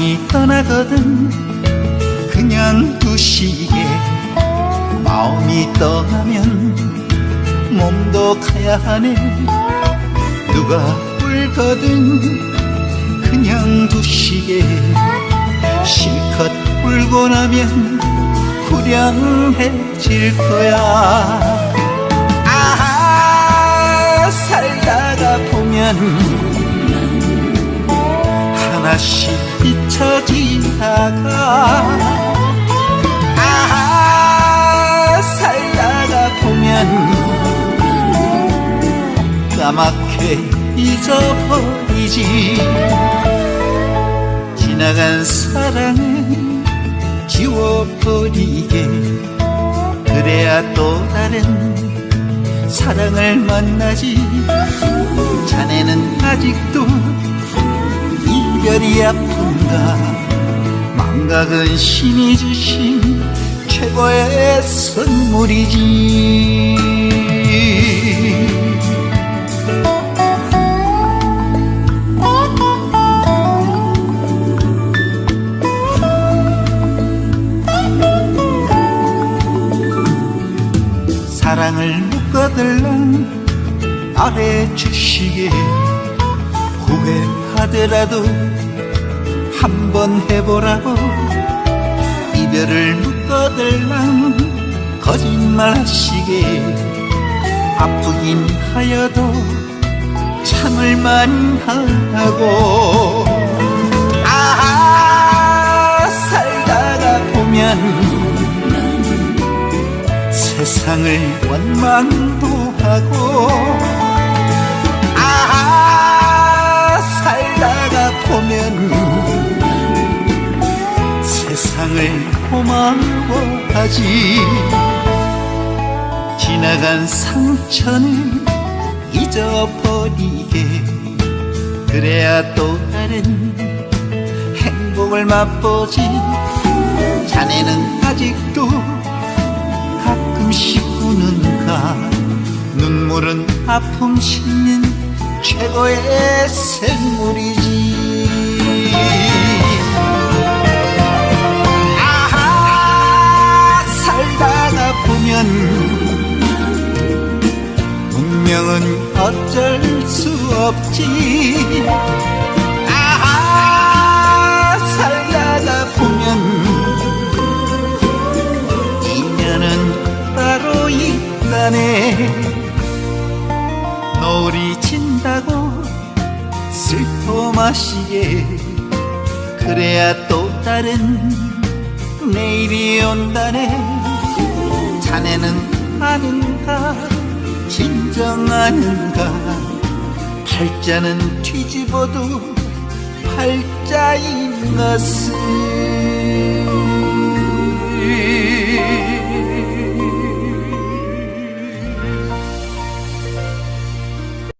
지나거든 그냥 두시게 마음이 떠나면 몸도 가야 하네. 누가 울거든 그냥 두시게 실컷 울고 나면 후련해질 거야. 아 살다가 보면 하나씩 잊혀지다가 아 살다가 보면 까맣게 잊어버리지. 지나간 사랑은 지워버리게. 그래야 또 다른 사랑을 만나지 이별이 아픈가? 망각은 신이 주신 최고의 선물이지. 사랑을 묶어들랑 말해주시게 후회 하더라도 한 번 해보라고 이별을 묶어들랑 거짓말 하시게 아프긴 하여도 참을만 하고. 아 살다가 보면 세상을 원망도 하고 세상을 고마워하지? 지나간 상처는 잊어버리게. 그래야 또 다른 행복을 맛보지. 자네는 아직도 가끔씩 우는가? 눈물은 아픔 싣는 최고의 생물이지 운명은 어쩔 수 없지. 아하 살다가 보면 인연은 따로 있다네 노을이 진다고 슬퍼 마시게. 그래야 또 다른 내일이 온다네. 자네는 아는가 진정 아는가? 팔자는 뒤집어도 팔자인 것을